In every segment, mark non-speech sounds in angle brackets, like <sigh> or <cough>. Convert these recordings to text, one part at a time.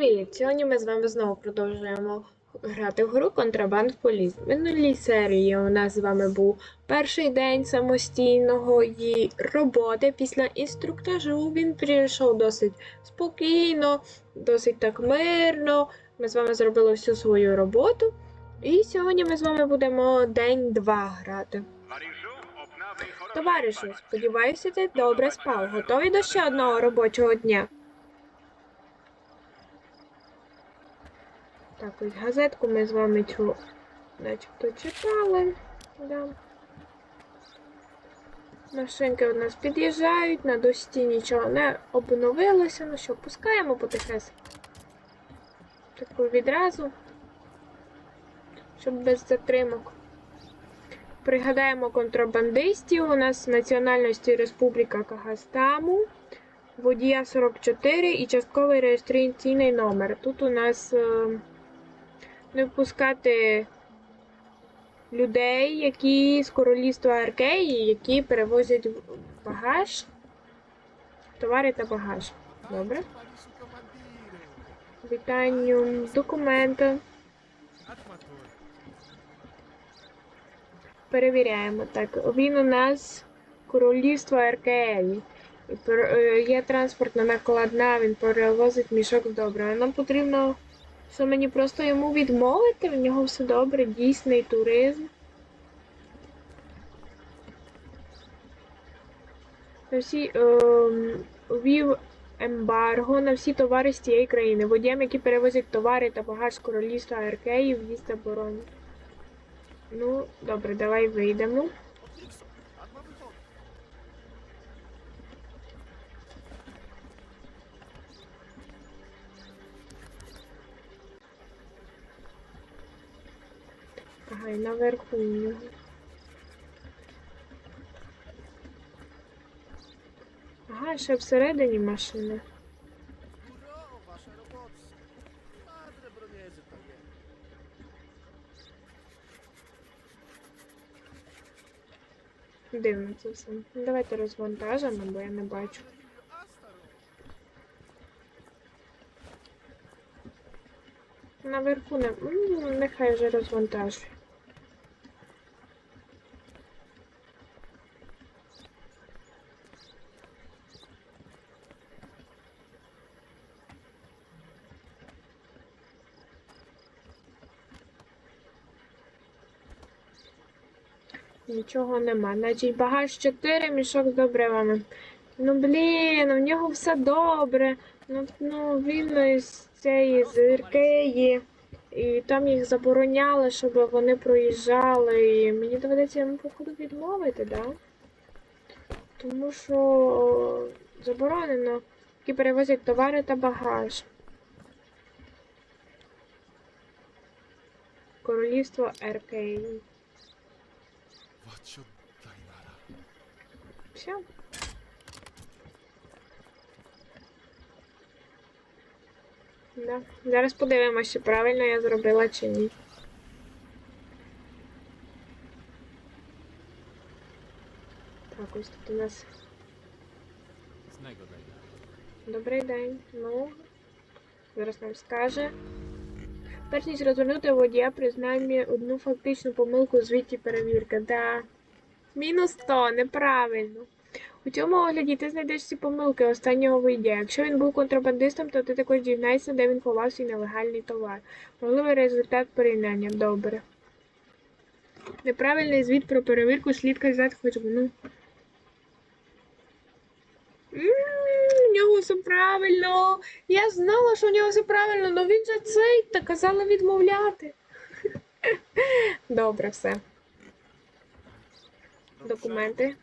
Привіт! Сьогодні ми з вами знову продовжуємо грати в гру Контрабанд Поліс. В минулій серії у нас з вами був перший день самостійного її роботи. Після інструктажу він прийшов досить спокійно, досить так мирно. Ми з вами зробили всю свою роботу. І сьогодні ми з вами будемо день-два грати. Товаришу, сподіваюся, ти добре спав. Готовий до ще одного робочого дня. Так, ось газетку ми з вами цю начебто читали. Да. Машинки у нас під'їжджають, на досі нічого не обновилося. Ну що, пускаємо потихесеньку. Таку відразу, щоб без затримок. Пригадаємо контрабандистів. У нас національності Республіка Кагастаму, водія 44 і частковий реєстраційний номер. Тут у нас е, не впускати людей, які з королівства Аркеї, які перевозять багаж, товари та багаж. Добре. Вітанню, документи. Перевіряємо. Так, він у нас королівство Аркеї. Е, Є транспортна накладна, він перевозить мішок з добрива. Нам потрібно що мені просто йому відмовити, в нього все добре, дійсний туризм. На всі ем, ввів ембарго на всі товари з цієї країни. Водіям, які перевозять товари та багаж з королівства Аркеї, в'їзд заборонений. Ну, добре, давай вийдемо. Ага, наверху у нього. Ага, ще всередині wie. Дивно це все. Ну, Давайте розвантажимо, бо я не бачу. Наверху не. М, Нехай вже розвантажує. Нічого нема. Значить, багаж 4, мішок з добривами. Ну блін, у нього все добре. Ну, ну він із цієї з Іркеї. І там їх забороняли, щоб вони проїжджали. І мені доведеться йому походу відмовити, да? Тому що заборонено, які перевозять товари та багаж. Королівство Еркеї. Waccio Dainara. Все. Да. Зараз подивимося, чи правильно я зробила чи ні. Так, ось тут у нас добрий день. Ну, зараз нам скаже. Перш ніж розвернути водія, признай одну фактичну помилку звідті перевірка. Да. Мінус 100, неправильно. У цьому огляді ти знайдеш всі помилки останнього водія. Якщо він був контрабандистом, то ти також дізнаєшся, де він ховав свій нелегальний товар. Можливий результат порівняння. Добре. Неправильний звіт про перевірку слід казати хоч У нього все правильно. Я знала, що у нього все правильно, але він же цей та казала відмовляти. <laughs> Добре, все. Документи.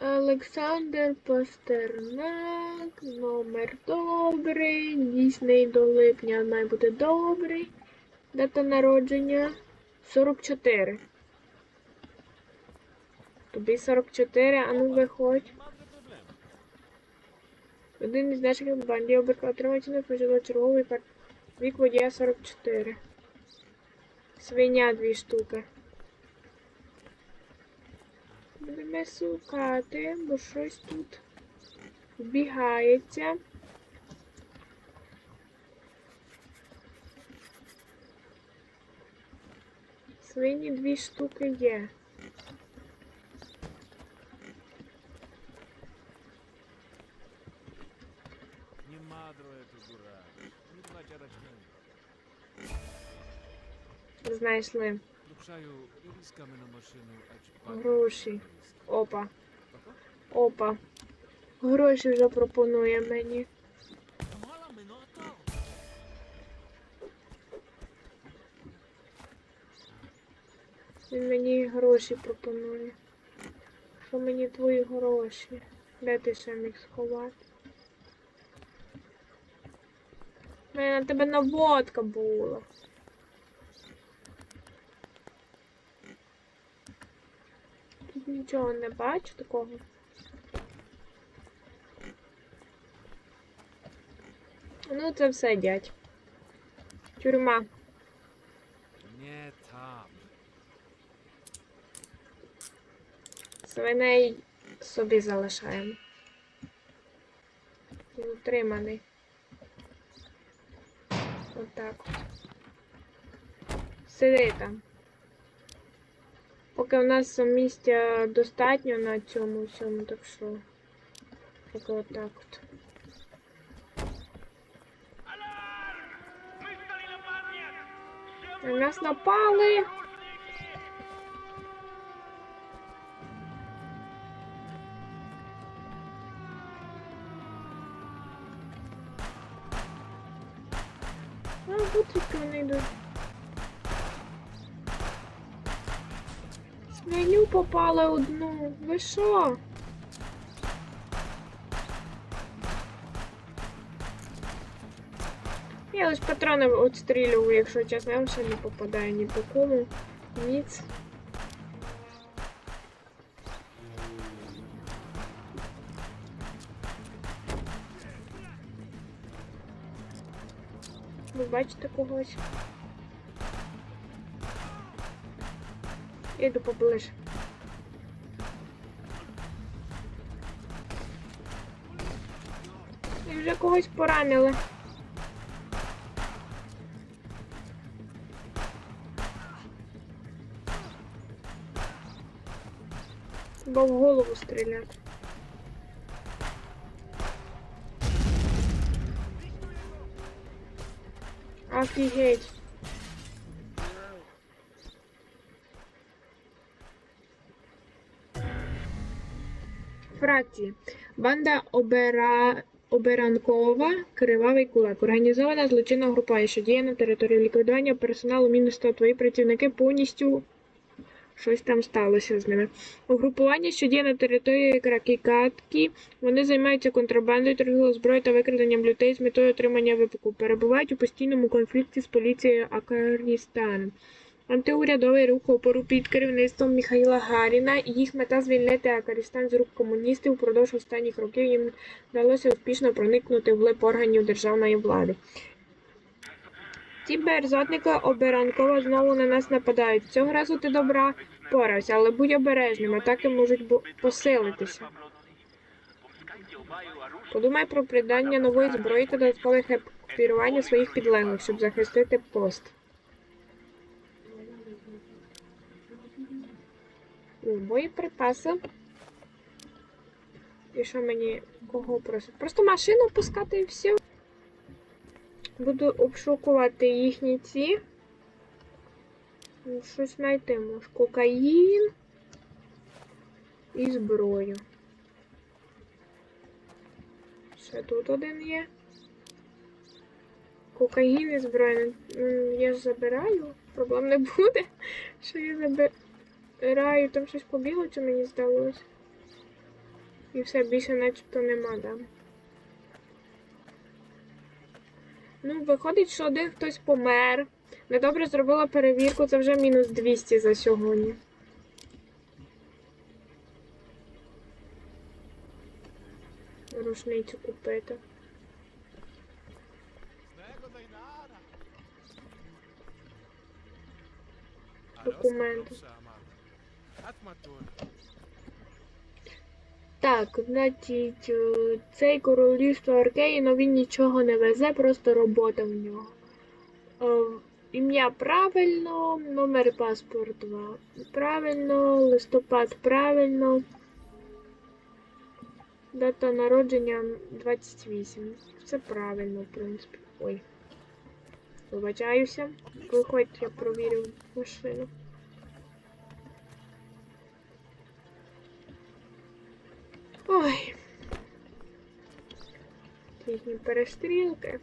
Олександр Пастернак, номер добрий, дійсний до липня має бути добрий. Дата народження 44. Тобі 44, а ну виходь. Один із наших бандів оберка отримав ціну почало черговий пар... вік водія 44. Свиня дві штуки. Будемо шукати, бо щось тут збігається. Свині дві штуки є. Знайшли гроші. Опа. Опа. Гроші вже пропонує мені. Він мені гроші пропонує. Що мені твої гроші? Де ти ще міг сховати? У мене на тебе наводка була. Тут нічого не бачу такого. Ну, це все, дядь. Тюрма. Nie Свиней собі залишаємо. Він утриманий. Отак от. Сиди там. Поки у нас місця достатньо на цьому всьому, так що. Поки отак от. На нас напали. Йдуть. Свиню попали одну. Ви що? Я лише патрони відстрілюю, якщо чесно, я ще не попадаю ні по кому. Ніц. Бачите когось? Іду поближче. І вже когось поранили. Бо в голову стріляти. Офігеть. Фракції. Банда Обера... Оберанкова, Кривавий кулак. Організована злочинна група, що діє на території ліквідування персоналу мінус 100. Твої працівники повністю щось там сталося з ними. Угрупування, що діє на території Кракікатки, вони займаються контрабандою, торгівлею зброєю та викраденням людей з метою отримання випуку. Перебувають у постійному конфлікті з поліцією Афганістану. Антиурядовий рух опору під керівництвом Міхаїла Гаріна їх мета звільнити Афганістан з рук комуністів. Упродовж останніх років їм вдалося успішно проникнути в глиб органів державної влади. Ті мерзотники оберанково знову на нас нападають. Цього разу ти добра впорався, але будь обережним, атаки можуть посилитися. Подумай про придання нової зброї та додаткових екіпірування своїх підлеглих, щоб захистити пост. Боєприпаси. І що мені кого просить? Просто машину пускати і все. Буду обшукувати їхні ці. Щось знайти може. Кокаїн і зброю. Ще тут один є. Кокаїн і зброя. Ну, я ж забираю. Проблем не <laughs> буде. Що я забираю? Там щось побігло, чи мені здалося? І все більше начебто нема, да. Ну, виходить, що один хтось помер. Недобре зробила перевірку, це вже мінус 200 за сьогодні. Рушницю купити. Документи. Так, значить, е, цей королівство Аркеїно він нічого не везе, просто робота в нього. Ім'я правильно, номер паспорта правильно, листопад правильно. Дата народження 28. Все правильно, в принципі. Ой. Вибачаюся. Виходь, я провірю машину. Ой. Їхні перестрілки.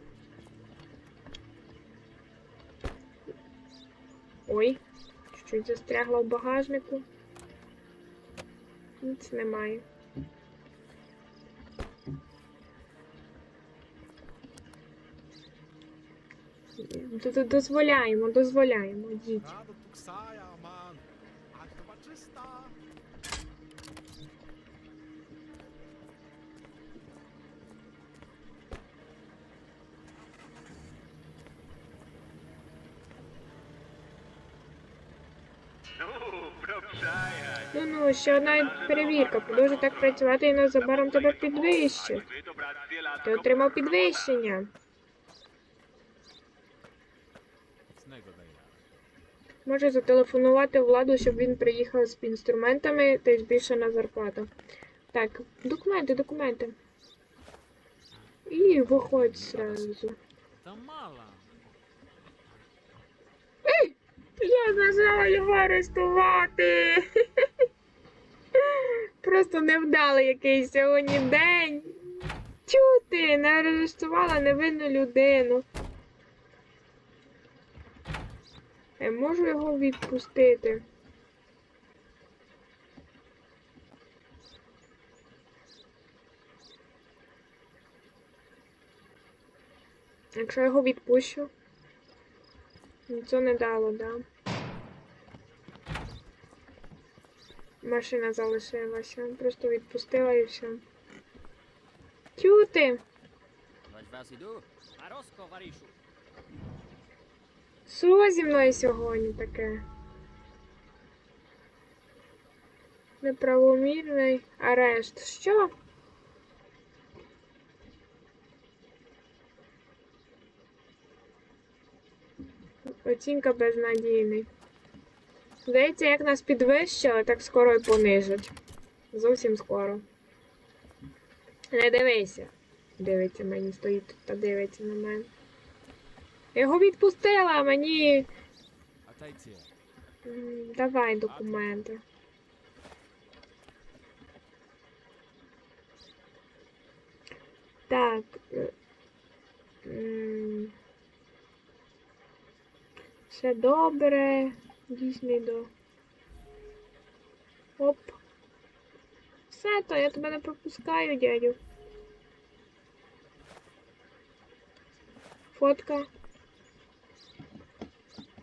Ой, щось застрягло в багажнику. Ніц немає. Д- д- Дозволяємо, дозволяємо, їдь. Ну ну, ще одна перевірка. Продовжуй так працювати і незабаром тебе підвищать. Ти отримав підвищення. Може зателефонувати владу, щоб він приїхав з інструментами та й збільшена зарплата. Так, документи, документи. І виходь зразу. Та мала. Я бажала його арестувати. <laughs> Просто невдалий якийсь сьогодні день. Чути, не арештувала невинну людину. Я можу його відпустити. Якщо я його відпущу. Нічого не дало, да. Машина залишилася. Просто відпустила і все. Чути! Що зі мною сьогодні таке? Неправомірний арешт. Що? Оцінка безнадійний. Здається, як нас підвищили, так скоро і понижать. Зовсім скоро. Не дивися. Дивиться мені, стоїть тут та дивиться на мене. Його відпустила, а мені. Давай документи. Так. Все добре. Дійсний до. Оп. Все, то я тебе не пропускаю, дядю. Фотка.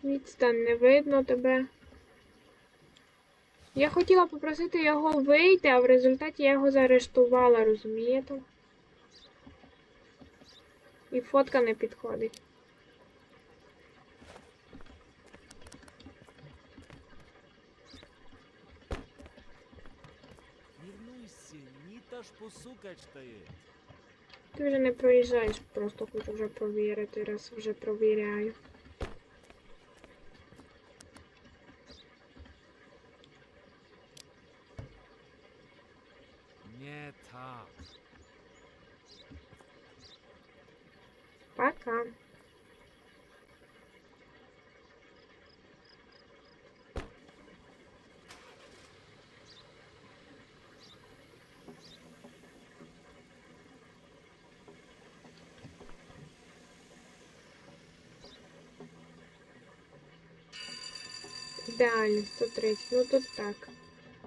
Відстань не видно тебе. Я хотіла попросити його вийти, а в результаті я його заарештувала, розумієте? І фотка не підходить. nie taż posukać to jest. Ти вже не проїжджаєш, просто хочу вже провірити, раз вже провіряю. Nie tak. Пока. Ідеально, 130. Ну тут так.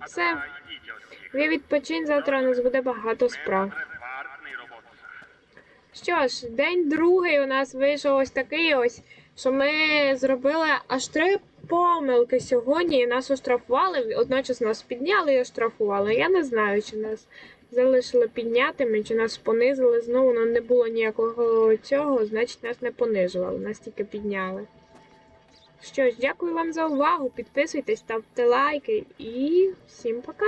Все. Ви відпочинь, завтра у нас буде багато справ. Що ж, день другий у нас вийшов ось такий ось, що ми зробили аж три помилки сьогодні і нас оштрафували. Одночасно нас підняли і оштрафували. Я не знаю, чи нас залишили піднятими, чи нас понизили. Знову нам не було ніякого цього, значить нас не понижували, нас тільки підняли. Що ж, дякую вам за увагу. Підписуйтесь, ставте лайки і всім пока!